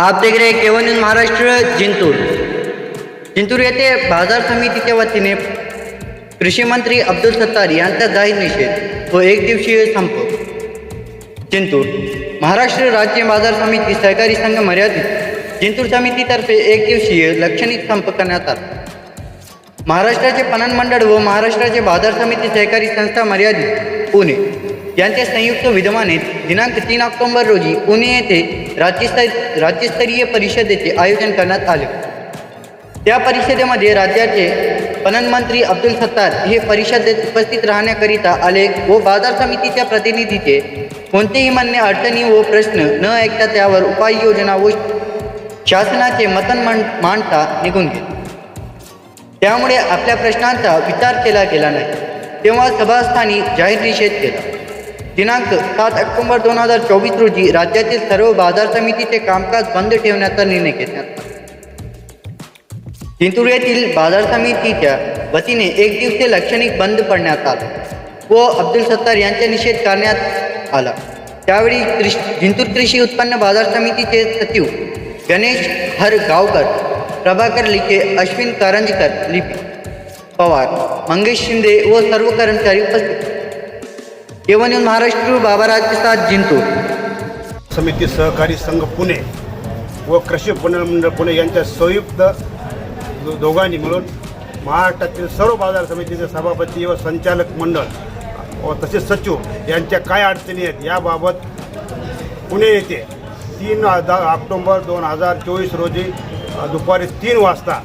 आप देख रहे महाराष्ट्र जिंतूर। जिंतूर येथे बाजार समितीच्या वतीने कृषी मंत्री अब्दुल सत्तार यांचा जाहीर निषेध. व एक दिवसीय संप. जिंतूर. महाराष्ट्र राज्य बाजार समिती सहकारी संघ मर्यादित. जिंतूर समितीतर्फे एक दिवसीय लक्षणिक संप करण्यात आला. महाराष्ट्राचे पणन मंडळ व महाराष्ट्राचे बाजार समिती सहकारी संस्था मर्यादित. पुणे. यांच्या संयुक्त विद्यमाने दिनांक तीन ऑक्टोबर रोजी पुणे येथे राज्यस्तर राज्यस्तरीय परिषदेचे आयोजन करण्यात आले. त्या परिषदेमध्ये राज्याचे पणन मंत्री अब्दुल सत्तार हे परिषदेत उपस्थित राहण्याकरिता आले. व बाजार समितीच्या प्रतिनिधीचे कोणतेही म्हणणे अडचणी व प्रश्न न ऐकता त्यावर उपाययोजना व शासनाचे मतन मांड मांडता निघून गेले. त्यामुळे आपल्या प्रश्नांचा विचार केला गेला नाही. तेव्हा सभास्थानी जाहीर निषेध केला. दिनांक सात ऑक्टोबर दोन हज़ार चोवीस रोजी राज्यातील सर्व बाज़ार समितीचे कामकाज बंद निर्णय येथील बाज़ार समितीच्या वतीने एक दिवसीय लाक्षणिक बंद पडण्यात आला व अब्दुल सत्तार निषेध कृषी, जिंतूर कृषी उत्पन्न बाज़ार समितीचे सचिव गणेश हर गावकर प्रभाकर लिखे, अश्विन कारंजकर, लिपी पवार, मंगेश शिंदे व सर्व कर्मचारी उपस्थित होते. येऊन महाराष्ट्र बाबाराज साथ जिंकतो समिती सहकारी संघ पुणे व कृषी पणन मंडळ पुणे यांच्या संयुक्त दो- दोघांनी मिळून महाराष्ट्रातील सर्व बाजार समितीचे सभापती व संचालक मंडळ व तसेच सचिव यांच्या काय अडचणी आहेत याबाबत पुणे येथे तीन दा ऑक्टोंबर दोन हजार चोवीस रोजी अ, दुपारी तीन वाजता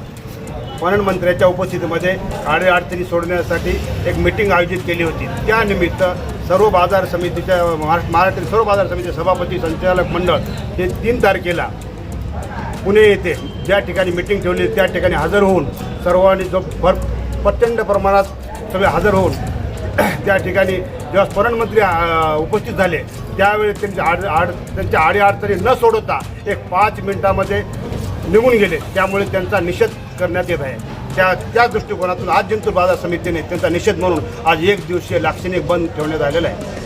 पणन मंत्र्याच्या उपस्थितीमध्ये आडे अडचणी सोडण्यासाठी एक मिटिंग आयोजित केली होती त्यानिमित्त सर्व बाजार समितीच्या महाराष्ट्र महाराष्ट्रातील सर्व बाजार समिती सभापती संचालक मंडळ हे तीन तारखेला पुणे येथे ज्या ठिकाणी मिटिंग ठेवली त्या ठिकाणी हजर होऊन सर्वांनी जो भर प्रचंड प्रमाणात सगळे हजर होऊन त्या ठिकाणी जेव्हा स्मरणमंत्री उपस्थित झाले त्यावेळी त्यांच्या आड आड त्यांच्या आडीअडचणी न सोडवता एक पाच मिनिटामध्ये निघून गेले. त्यामुळे त्यांचा निषेध करण्यात येत आहे. त्या त्या दृष्टिकोनातून आज जिंतूर बाजार समितीने त्यांचा निषेध म्हणून आज एक दिवसीय लाक्षणिक बंद ठेवण्यात आलेला आहे.